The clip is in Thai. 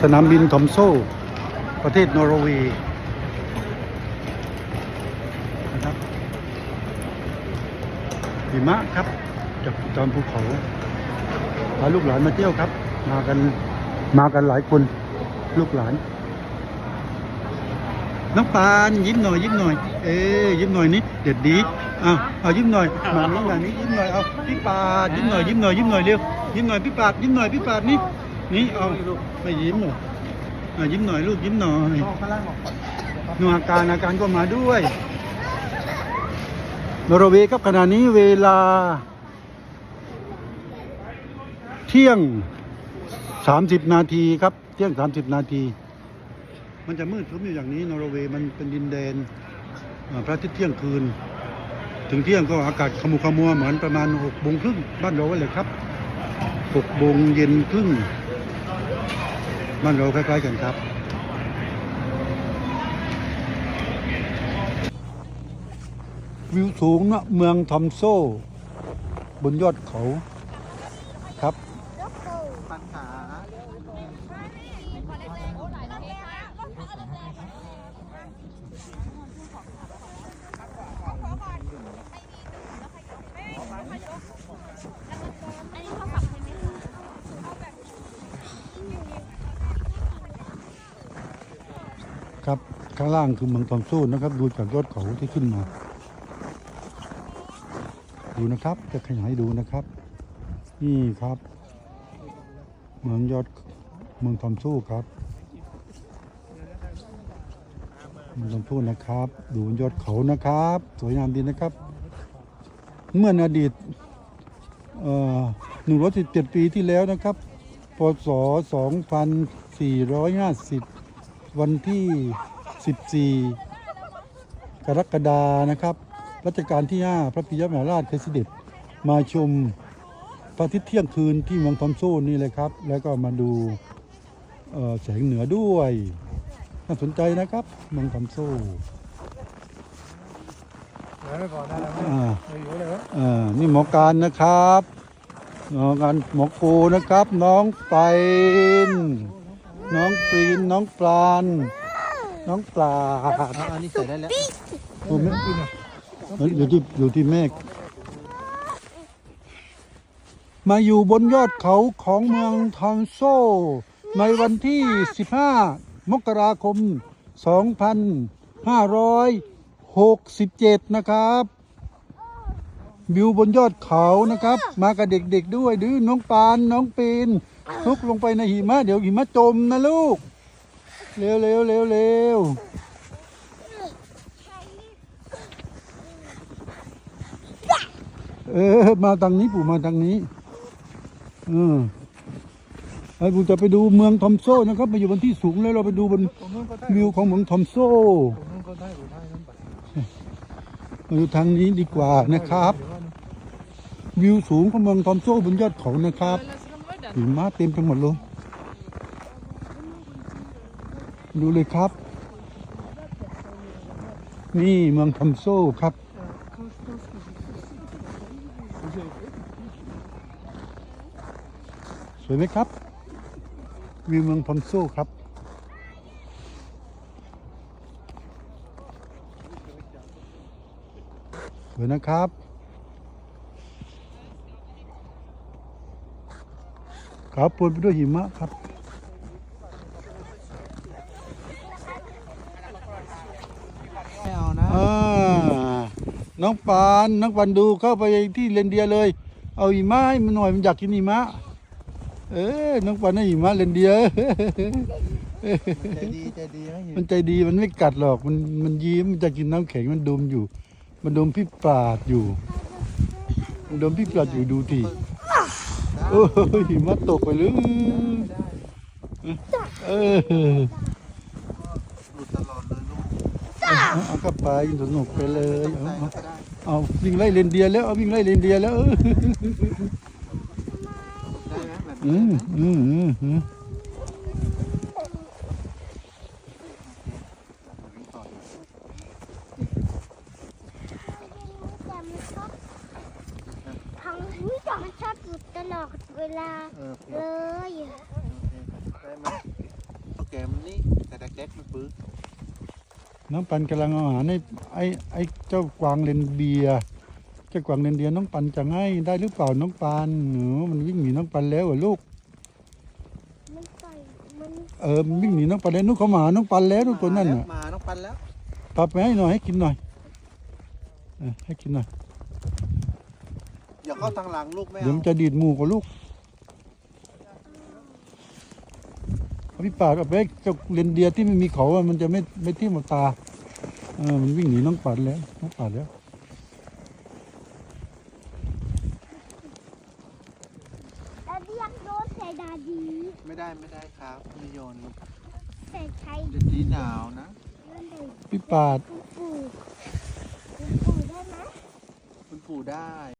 สนามบินทอมโซประเทศนอร์เวย์นะครับหิมะครับจากจอมภูเขาพาลูกหลานมาเที่ยวครับ มากันมากันหลายคนลูกหลาน น้องปานยิ้มหน่อยยิ้มหน่อย เอ้ยยิ้มหน่อยนี่เด็ดดีเอาวเอายิ้มหน่อยมานี้มานี้ยิ้มหน่อยเอาพี่ปาดยิ้มหน่อยยิ้มหน่อยยิ้มหน่อยเร็วยิ้มหน่อยพี่ปาดยิ้มหน่อยพี่ปาดนี่ นี่เอาไม่ยิ้มเหรออะยิ้มหน่อยลูกยิ้มหน่อยหนูอาการอาการก็มาด้วยนอร์เวย์ครับขณะนี้เวลา เที่ยง 30 นาทีครับ เที่ยง 30 นาที มันจะมืดครึ้มอยู่อย่างนี้นอร์เวย์มันเป็นดินแดนพระอาทิตย์เที่ยงคืน ถึงเที่ยงก็อากาศขมุขมัวเหมือนประมาณหกโมงครึ่งบ้านเราเลยครับหกโมงเย็นครึ่ง มันเราคล้ๆกันครับ วิวสูงนะเมืองทอมโซ บนยอดเขาครับ ปัญหา ครับข้างล่างคือเมืองทอมโซนะครับ ดูจากยอดเขาที่ขึ้นมา ดูนะครับจะขยายดูนะครับ นี่ครับ เมืองยอดเมืองทอมโซครับเมืองทอมโซนะครับ ดูยอดเขานะครับ สวยงามดีนะครับ เมื่อในอดีตหนึ่งร้อยสิบเจ็ดปีที่แล้วนะครับพศสองพันสี่ร้อยห้าสิบ วันที่ 14 กรกฎานะครับ รัชกาลที่ 5 พระปิยมหาราชเคยเสด็จมาชมพระอาทิตย์เที่ยงคืนที่เมืองทอมโซนนี่เลยครับ แล้วก็มาดูเอ่อแสงเหนือด้วย น่าสนใจนะครับ เมืองทอมโซแล้วก่อนได้แล้วอ่าไม่อยู่เลยครับอ่านี่หมอการนะครับหมอการหมอปูนะครับ น้องไปน น้องปีนน้องปลาน น้องปลาอันนี้ใส่ได้แล้วผมไม่อยู่ที่อยู่ที่เมฆมาอยู่บนยอดเขาของเมืองทอนโซ ในวันที่ 15 มกราคม 2567 นะครับ วิวบนยอดเขานะครับ มากับเด็กๆด้วยดื้อน้องปานน้องปีนทุกลงไปในหิมะเดี๋ยวหิมะจมนะลูก เร็วเร็วเร็วเร็วเออมาทางนี้ปู่มาทางนี้เออไอ้ปู่จะไปดูเมืองทอมโซนะครับมาอยู่บนที่สูงแล้วเราไปดูบนผมนู้นก็ได้วิวของเมืองทอมโซผมนู้นก็ได้ผมได้นั่นไปมาดูทางนี้ดีกว่านะครับ วิวสูงของเมืองทอมโซบนยอดเขานะครับหิมะเต็มไปหมดเลย ดูเลยครับ นี่เมืองทอมโซครับ สวยไหมครับ วิวเมืองทอมโซครับสวยนะครับ ขาวปนไปด้วยหิมะครับ ไม่เอานะ อ่า น้องปานน้องปานดูเข้าไปที่เรนเดียร์เลย เอาหิมะให้มันหน่อยมันอยากกินหิมะ เออ น้องปานให้หิมะเรนเดียร์ใจดีใจดีให้อยู่มันใจดีมันไม่กัดหรอก มันมันยิ้มมันจะกินน้ำแข็งมันดมอยู่ มันดมพี่ปราดอยู่ มันดมพี่ปราดอยู่ดูที โอ้ยมะตกไปเลยเออหลุดตลอดเลยลูกเอากลับไปสนุกไปเลยเอาเอาวิ่งไล่เรนเดียแล้วเอาวิ่งไล่เรนเดียแล้วเอออืมอืมอืมอืม ทางนี้มันช อบหยุดตลอดเวลาเออโอเคเลยได้ไหมมันนี่แต่เด็กๆมันปื้อน้องปันกำลังเอาอาหารให้ไอ้ไอ้เจ้ากวางเลนเบียร์เจ้ากวางเลนเดียร์น้องปันจะให้ได้หรือเปล่าน้องปันหนูมันวิ่งหนีน้องปันแล้วเหรอลูก มันใส่มันเออมันวิ่งหนีน้องปันแล้วนู้นเขามาหาน้องปันแล้วนู่นตัวนั่นมาน่ะแล้วมาน้องปันแล้ว ปรับไปให้หน่อยให้กินหน่อยเออให้กินหน่อย อย่าเข้าทางหลังลูกไม่เดี๋ยวเอามันจะดีดหมูกับลูกเอาพี่ปาดเอาไปให้เจ้าเลนเดียร์ที่ไม่มีเขาอะมันจะไม่ไม่ทิ่มเอาตาเออมันวิ่งหนีน้องปันแล้วน้องปันแล้วแล้วเรียกโดนใส่ดาดีไม่ได้ไม่ได้ครับไม่โยนลูกใส่ใช้เดี๋ยวดีหนาวนะเรื่องใส่พี่ปาด ปูปูปูปูได้ไหมคุณปู่ได้